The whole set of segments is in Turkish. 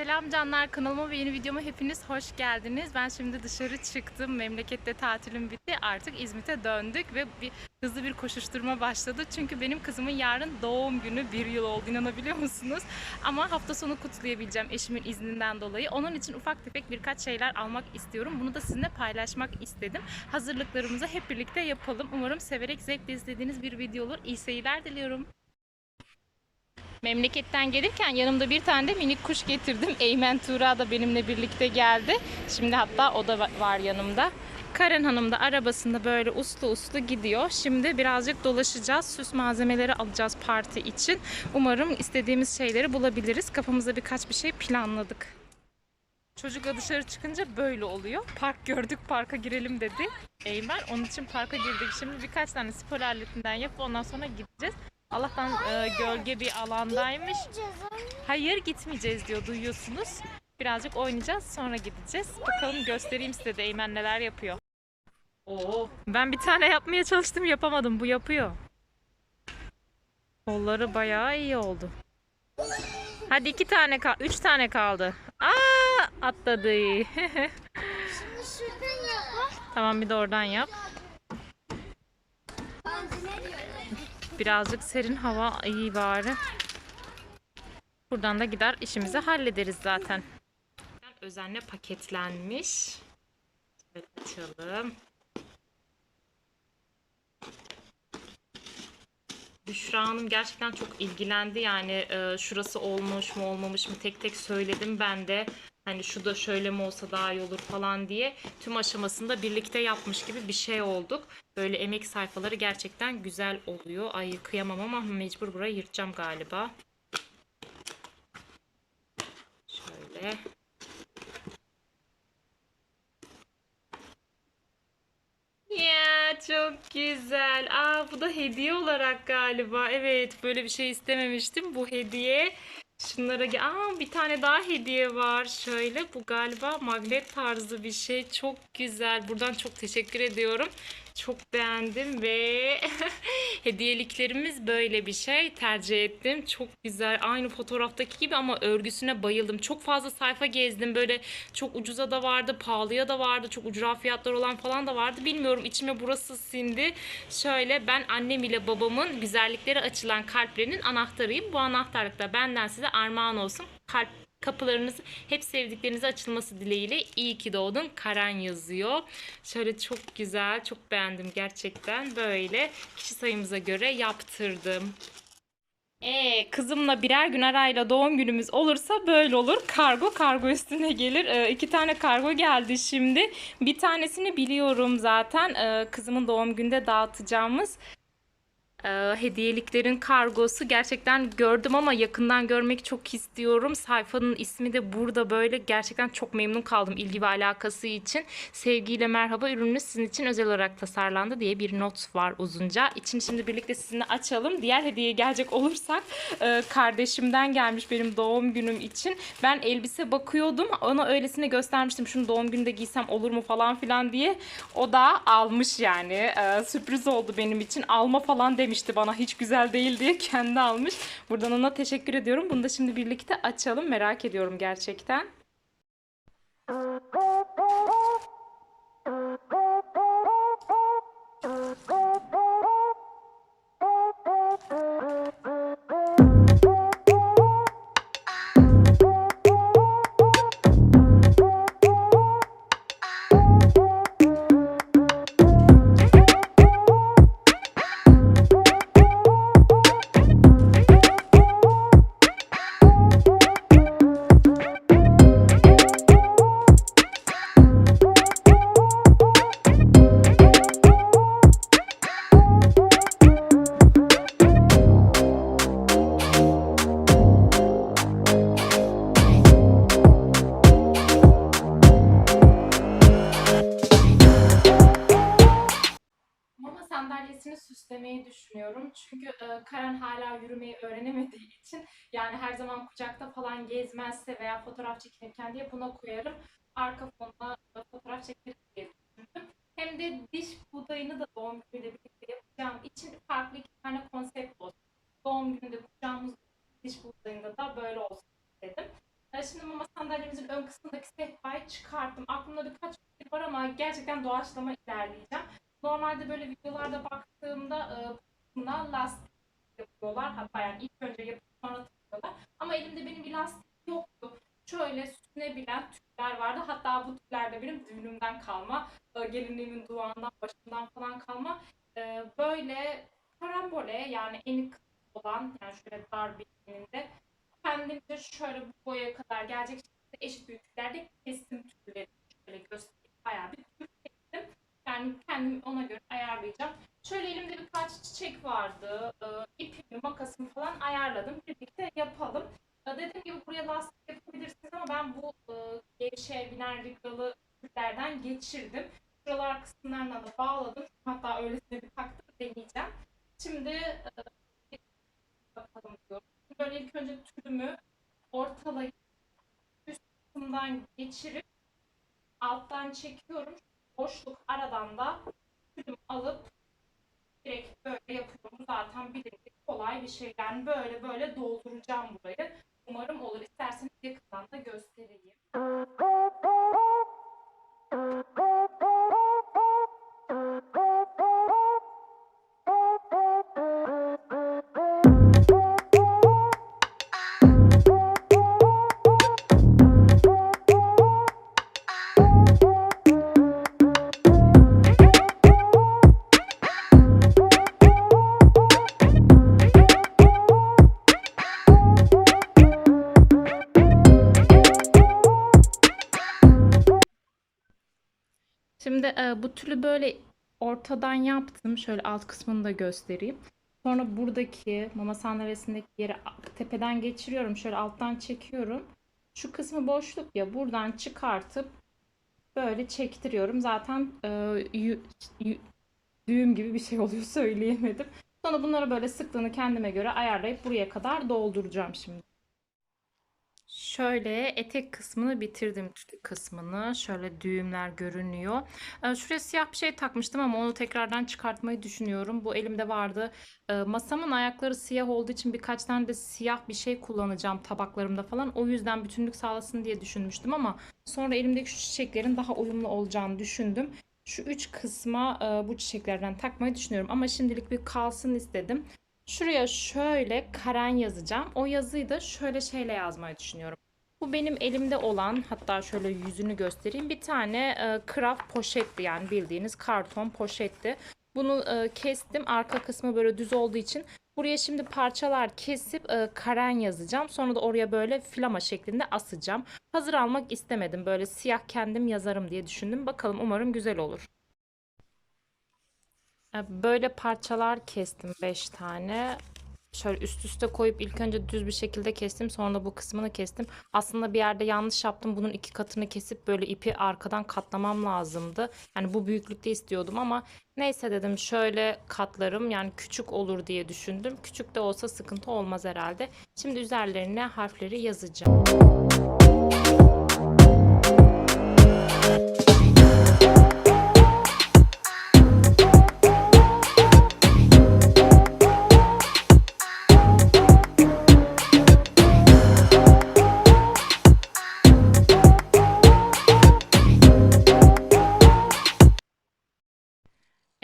Selam canlar kanalıma ve yeni videoma hepiniz hoş geldiniz. Ben şimdi dışarı çıktım. Memlekette tatilim bitti. Artık İzmit'e döndük ve bir hızlı bir koşuşturma başladı. Çünkü benim kızımın yarın doğum günü bir yıl oldu inanabiliyor musunuz? Ama hafta sonu kutlayabileceğim eşimin izninden dolayı. Onun için ufak tefek birkaç şeyler almak istiyorum. Bunu da sizinle paylaşmak istedim. Hazırlıklarımızı hep birlikte yapalım. Umarım severek zevkle izlediğiniz bir video olur. İyi seyirler diliyorum. Memleketten gelirken yanımda bir tane de minik kuş getirdim. Eymen Tuğra da benimle birlikte geldi. Şimdi hatta o da va- var yanımda. Karen Hanım da arabasında böyle uslu uslu gidiyor. Şimdi birazcık dolaşacağız. Süs malzemeleri alacağız parti için. Umarım istediğimiz şeyleri bulabiliriz. Kafamıza birkaç bir şey planladık. Çocukla dışarı çıkınca böyle oluyor. Park gördük, parka girelim dedi. Eymen onun için parka girdik. Şimdi birkaç tane spor aletinden yapıp ondan sonra gideceğiz. Allah'tan e, gölge bir alandaymış. Hayır gitmeyeceğiz diyor duyuyorsunuz. Birazcık oynayacağız sonra gideceğiz. Bakalım göstereyim size de Eymen neler yapıyor. Oo, ben bir tane yapmaya çalıştım yapamadım. Bu yapıyor. Kolları bayağı iyi oldu. Hadi iki tane kal, üç tane kaldı. Aa, atladı. Şimdi şuradan yap. tamam bir de oradan yap. Birazcık serin hava iyi bari. Buradan da gider işimizi hallederiz zaten. Özenle paketlenmiş. Şöyle açalım. Büşra Hanım gerçekten çok ilgilendi yani e, şurası olmuş mu olmamış mı tek tek söyledim ben de hani şu da şöyle mi olsa daha iyi olur falan diye tüm aşamasında birlikte yapmış gibi bir şey olduk. Böyle emek sayfaları gerçekten güzel oluyor. Ay kıyamam ama mecbur burayı yırtacağım galiba. Şöyle. Ya çok güzel. Aa bu da hediye olarak galiba. Evet böyle bir şey istememiştim. Bu hediye. Şunlara ge- Aa bir tane daha hediye var. Şöyle bu galiba magnet tarzı bir şey. Çok güzel. Buradan çok teşekkür ediyorum. Çok beğendim ve hediyeliklerimiz böyle bir şey tercih ettim. Çok güzel. Aynı fotoğraftaki gibi ama örgüsüne bayıldım. Çok fazla sayfa gezdim. Böyle çok ucuza da vardı, pahalıya da vardı. Çok ucra fiyatlar olan falan da vardı. Bilmiyorum içime burası sindi. Şöyle ben annem ile babamın güzellikleri açılan kalplerinin anahtarıyım. Bu anahtarlık da benden size armağan olsun. Kalp kapılarınız hep sevdiklerinize açılması dileğiyle iyi ki doğdun Karen yazıyor. Şöyle çok güzel, çok beğendim gerçekten. Böyle kişi sayımıza göre yaptırdım. Ee, kızımla birer gün arayla doğum günümüz olursa böyle olur. Kargo kargo üstüne gelir. Ee, iki tane kargo geldi şimdi. Bir tanesini biliyorum zaten. Ee, kızımın doğum günde dağıtacağımız ee, hediyeliklerin kargosu gerçekten gördüm ama yakından görmek çok istiyorum. Sayfanın ismi de burada böyle. Gerçekten çok memnun kaldım ilgi ve alakası için. Sevgiyle merhaba ürününüz sizin için özel olarak tasarlandı diye bir not var uzunca. İçini şimdi birlikte sizinle açalım. Diğer hediyeye gelecek olursak e, kardeşimden gelmiş benim doğum günüm için. Ben elbise bakıyordum. Ona öylesine göstermiştim. Şunu doğum gününde giysem olur mu falan filan diye. O da almış yani. E, sürpriz oldu benim için. Alma falan demişti bana hiç güzel değil diye kendi almış. Buradan ona teşekkür ediyorum. Bunu da şimdi birlikte açalım. Merak ediyorum gerçekten. yürümeyi öğrenemediği için yani her zaman kucakta falan gezmezse veya fotoğraf çekinirken diye buna koyarım. Arka fonuna fotoğraf çekeriz diye düşündüm. Hem de diş budayını da doğum günüyle birlikte yapacağım için farklı iki tane konsept olsun. Doğum gününde kucağımız diş budayında da böyle olsun dedim. E, E, Şimdi mama sandalyemizin ön kısmındaki sehpayı çıkarttım. Aklımda birkaç fikir var ama gerçekten doğaçlama ilerleyeceğim. Normalde böyle videolarda baktığımda e, buna lastik yapıyorlar. Hatta yani ilk önce yapıp sonra takıyorlar. Ama elimde benim bir lastik yoktu. Şöyle sürünebilen tüpler vardı. Hatta bu tüpler de benim düğünümden kalma. e, Gelinliğimin duvağından, başından falan kalma. E, Böyle karambole yani eni kısa olan yani şöyle dar bir eninde kendimce şöyle bu boyaya kadar gelecek şekilde eşit büyüklüklerde kestim tüpleri. Şöyle göstereyim. Bayağı bir tüp kestim. Yani kendim ona göre ayarlayacağım. Şöyle elimde birkaç çiçek vardı. Ee, ipimi, makasımı falan ayarladım. Birlikte yapalım. Ee, dediğim gibi buraya lastik yapabilirsiniz ama ben bu e, gevşe biner rigalı tüplerden geçirdim. Şuralar kısımlarına da bağladım. Hatta öylesine bir taktım deneyeceğim. Şimdi e, bakalım diyorum. Böyle ilk önce tülümü ortalayıp üst kısımdan geçirip alttan çekiyorum. Boşluk aradan da tülümü alıp direkt böyle yapıyorum. Zaten bilindik kolay bir şey. Yani böyle böyle dolduracağım burayı. Umarım olur. E, bu tülü böyle ortadan yaptım. Şöyle alt kısmını da göstereyim. Sonra buradaki mama sandalyesindeki yeri tepeden geçiriyorum. Şöyle alttan çekiyorum. Şu kısmı boşluk ya buradan çıkartıp böyle çektiriyorum. Zaten e, yü- yü- düğüm gibi bir şey oluyor söyleyemedim. Sonra bunları böyle sıklığını kendime göre ayarlayıp buraya kadar dolduracağım şimdi. Şöyle etek kısmını bitirdim tütü kısmını. Şöyle düğümler görünüyor. Ee, Şuraya siyah bir şey takmıştım ama onu tekrardan çıkartmayı düşünüyorum. Bu elimde vardı. Ee, Masamın ayakları siyah olduğu için birkaç tane de siyah bir şey kullanacağım tabaklarımda falan. O yüzden bütünlük sağlasın diye düşünmüştüm ama sonra elimdeki şu çiçeklerin daha uyumlu olacağını düşündüm. Şu üç kısma e, bu çiçeklerden takmayı düşünüyorum ama şimdilik bir kalsın istedim. Şuraya şöyle Karen yazacağım. O yazıyı da şöyle şeyle yazmayı düşünüyorum. Bu benim elimde olan hatta şöyle yüzünü göstereyim. Bir tane e, craft poşetti yani bildiğiniz karton poşetti. Bunu e, kestim. Arka kısmı böyle düz olduğu için buraya şimdi parçalar kesip e, Karen yazacağım. Sonra da oraya böyle flama şeklinde asacağım. Hazır almak istemedim. Böyle siyah kendim yazarım diye düşündüm. Bakalım umarım güzel olur. E, Böyle parçalar kestim 5 tane. Şöyle üst üste koyup ilk önce düz bir şekilde kestim. Sonra da bu kısmını kestim. Aslında bir yerde yanlış yaptım. Bunun iki katını kesip böyle ipi arkadan katlamam lazımdı. Yani bu büyüklükte istiyordum ama neyse dedim şöyle katlarım. Yani küçük olur diye düşündüm. Küçük de olsa sıkıntı olmaz herhalde. Şimdi üzerlerine harfleri yazacağım.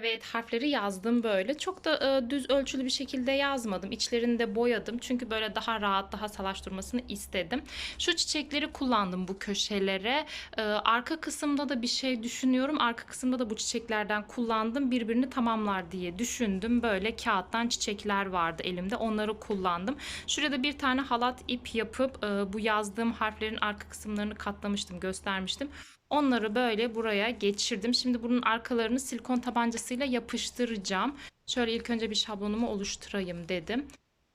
Evet harfleri yazdım böyle. Çok da e, düz ölçülü bir şekilde yazmadım. İçlerini de boyadım. Çünkü böyle daha rahat, daha salaş durmasını istedim. Şu çiçekleri kullandım bu köşelere. E, arka kısımda da bir şey düşünüyorum. Arka kısımda da bu çiçeklerden kullandım. Birbirini tamamlar diye düşündüm. Böyle kağıttan çiçekler vardı elimde. Onları kullandım. Şurada bir tane halat ip yapıp e, bu yazdığım harflerin arka kısımlarını katlamıştım, göstermiştim. Onları böyle buraya geçirdim. Şimdi bunun arkalarını silikon tabancasıyla yapıştıracağım. Şöyle ilk önce bir şablonumu oluşturayım dedim.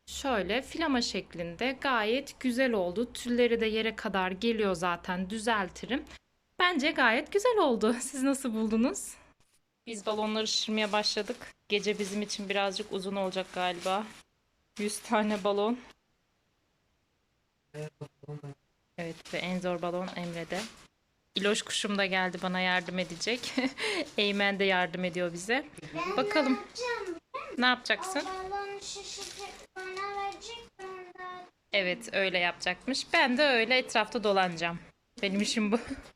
Şöyle filama şeklinde gayet güzel oldu. Tülleri de yere kadar geliyor zaten düzeltirim. Bence gayet güzel oldu. Siz nasıl buldunuz? Biz balonları şişirmeye başladık. Gece bizim için birazcık uzun olacak galiba. 100 tane balon. Evet ve en zor balon Emre'de. İloş kuşum da geldi bana yardım edecek. Eymen de yardım ediyor bize. Ben Bakalım. ne yapacaksın? Evet öyle yapacakmış. Ben de öyle etrafta dolanacağım. Benim işim bu.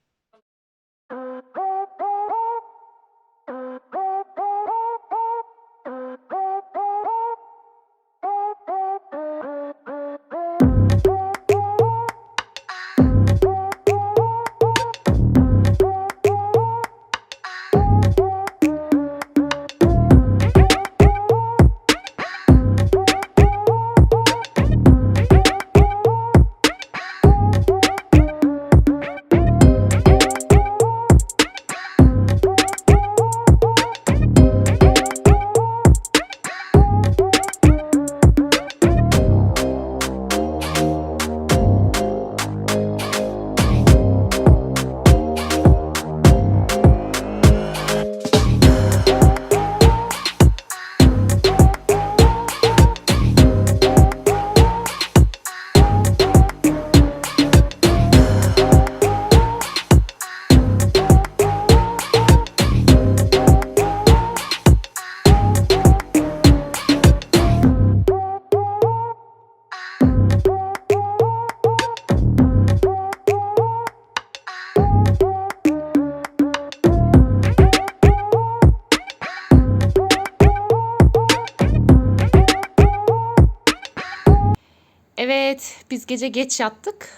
biz gece geç yattık.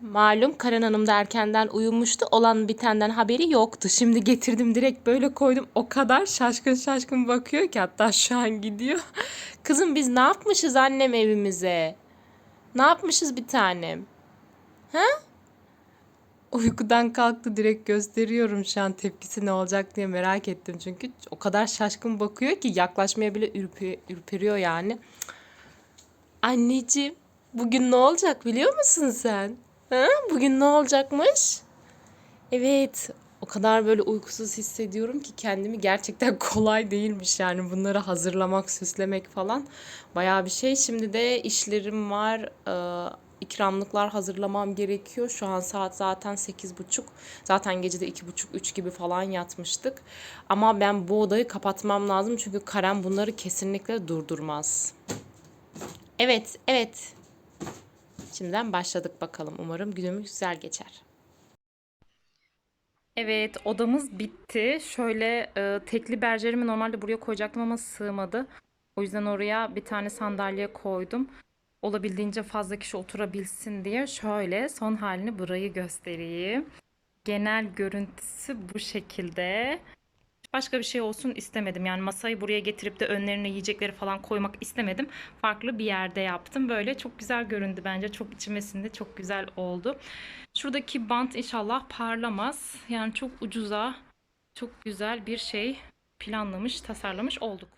Malum Karen Hanım da erkenden uyumuştu. Olan bitenden haberi yoktu. Şimdi getirdim direkt böyle koydum. O kadar şaşkın şaşkın bakıyor ki hatta şu an gidiyor. Kızım biz ne yapmışız annem evimize? Ne yapmışız bir tanem? Ha? Uykudan kalktı direkt gösteriyorum şu an tepkisi ne olacak diye merak ettim. Çünkü o kadar şaşkın bakıyor ki yaklaşmaya bile ürpe- ürperiyor yani. Anneciğim, bugün ne olacak biliyor musun sen? Ha? Bugün ne olacakmış? Evet, o kadar böyle uykusuz hissediyorum ki kendimi gerçekten kolay değilmiş yani bunları hazırlamak, süslemek falan bayağı bir şey. Şimdi de işlerim var. Ee, ikramlıklar hazırlamam gerekiyor. Şu an saat zaten sekiz buçuk. Zaten gece de iki buçuk, üç gibi falan yatmıştık. Ama ben bu odayı kapatmam lazım çünkü Karen bunları kesinlikle durdurmaz. Evet, evet. Şimdiden başladık bakalım. Umarım günümüz güzel geçer. Evet, odamız bitti. Şöyle e, tekli berjerimi normalde buraya koyacaktım ama sığmadı. O yüzden oraya bir tane sandalye koydum. Olabildiğince fazla kişi oturabilsin diye şöyle son halini burayı göstereyim. Genel görüntüsü bu şekilde. Başka bir şey olsun istemedim. Yani masayı buraya getirip de önlerine yiyecekleri falan koymak istemedim. Farklı bir yerde yaptım. Böyle çok güzel göründü bence. Çok içime sindi. Çok güzel oldu. Şuradaki bant inşallah parlamaz. Yani çok ucuza, çok güzel bir şey planlamış, tasarlamış olduk.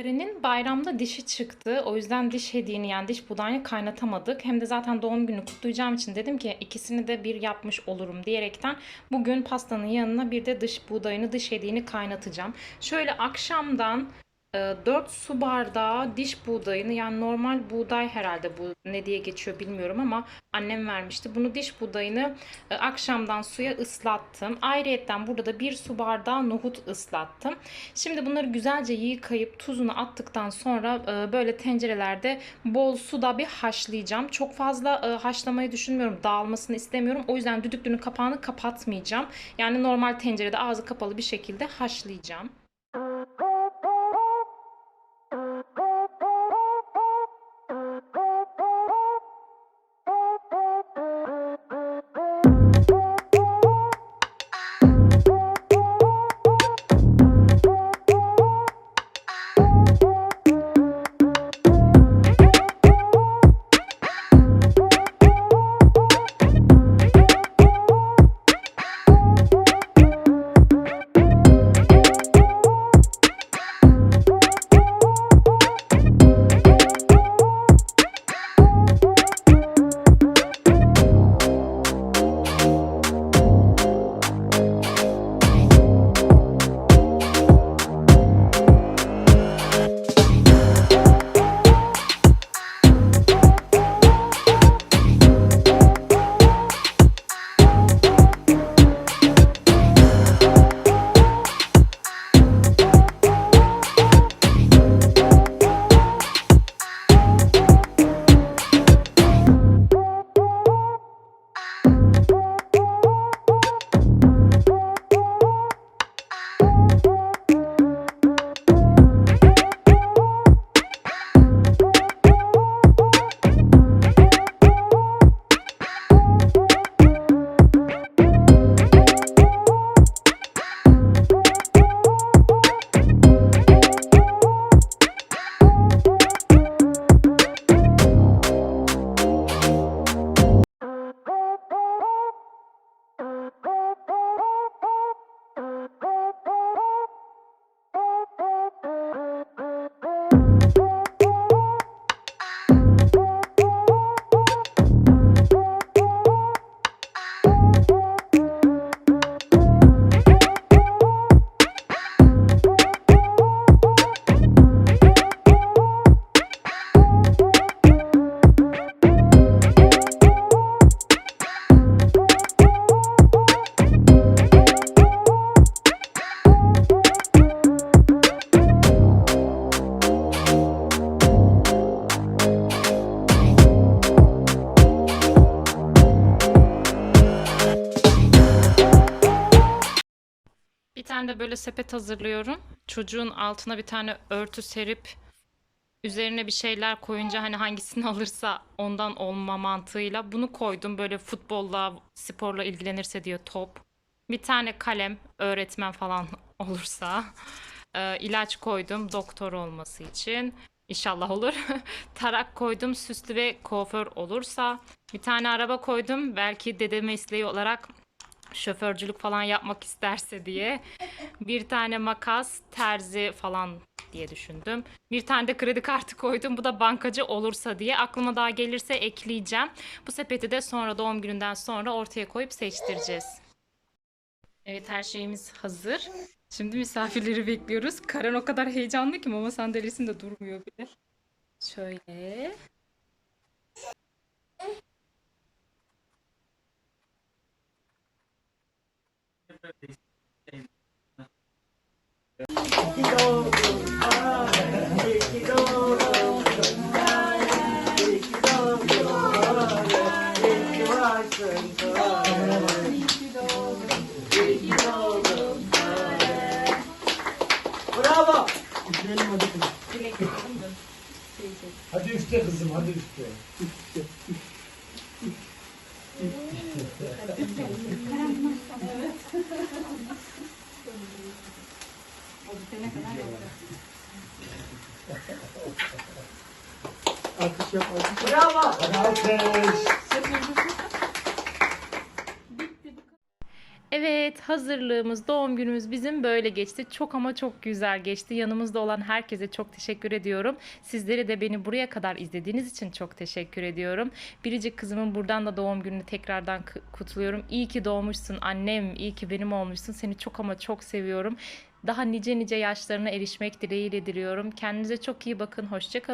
Karen'in bayramda dişi çıktı. O yüzden diş hediyeni yani diş budağını kaynatamadık. Hem de zaten doğum günü kutlayacağım için dedim ki ikisini de bir yapmış olurum diyerekten bugün pastanın yanına bir de dış buğdayını, dış hediyeni kaynatacağım. Şöyle akşamdan 4 su bardağı diş buğdayını yani normal buğday herhalde bu ne diye geçiyor bilmiyorum ama annem vermişti. Bunu diş buğdayını e, akşamdan suya ıslattım. Ayrıyetten burada da 1 su bardağı nohut ıslattım. Şimdi bunları güzelce yıkayıp tuzunu attıktan sonra e, böyle tencerelerde bol suda bir haşlayacağım. Çok fazla e, haşlamayı düşünmüyorum. Dağılmasını istemiyorum. O yüzden düdüklünün kapağını kapatmayacağım. Yani normal tencerede ağzı kapalı bir şekilde haşlayacağım. Sepet hazırlıyorum. Çocuğun altına bir tane örtü serip üzerine bir şeyler koyunca hani hangisini alırsa ondan olma mantığıyla bunu koydum. Böyle futbolla, sporla ilgilenirse diyor top. Bir tane kalem, öğretmen falan olursa. Ee, ilaç koydum doktor olması için. İnşallah olur. Tarak koydum süslü ve kuaför olursa. Bir tane araba koydum belki dede mesleği olarak şoförcülük falan yapmak isterse diye. Bir tane makas, terzi falan diye düşündüm. Bir tane de kredi kartı koydum. Bu da bankacı olursa diye. Aklıma daha gelirse ekleyeceğim. Bu sepeti de sonra doğum gününden sonra ortaya koyup seçtireceğiz. Evet her şeyimiz hazır. Şimdi misafirleri bekliyoruz. Karen o kadar heyecanlı ki mama sandalyesinde durmuyor bile. Şöyle. Bravo. Hadi kızım. Hadi üfle. Alkış yap, alkış. Bravo. Hadi alkış. Evet, hazırlığımız, doğum günümüz bizim böyle geçti. Çok ama çok güzel geçti. Yanımızda olan herkese çok teşekkür ediyorum. Sizlere de beni buraya kadar izlediğiniz için çok teşekkür ediyorum. Biricik kızımın buradan da doğum gününü tekrardan kutluyorum. İyi ki doğmuşsun annem, iyi ki benim olmuşsun. Seni çok ama çok seviyorum. Daha nice nice yaşlarına erişmek dileğiyle diliyorum. Kendinize çok iyi bakın. Hoşça kalın.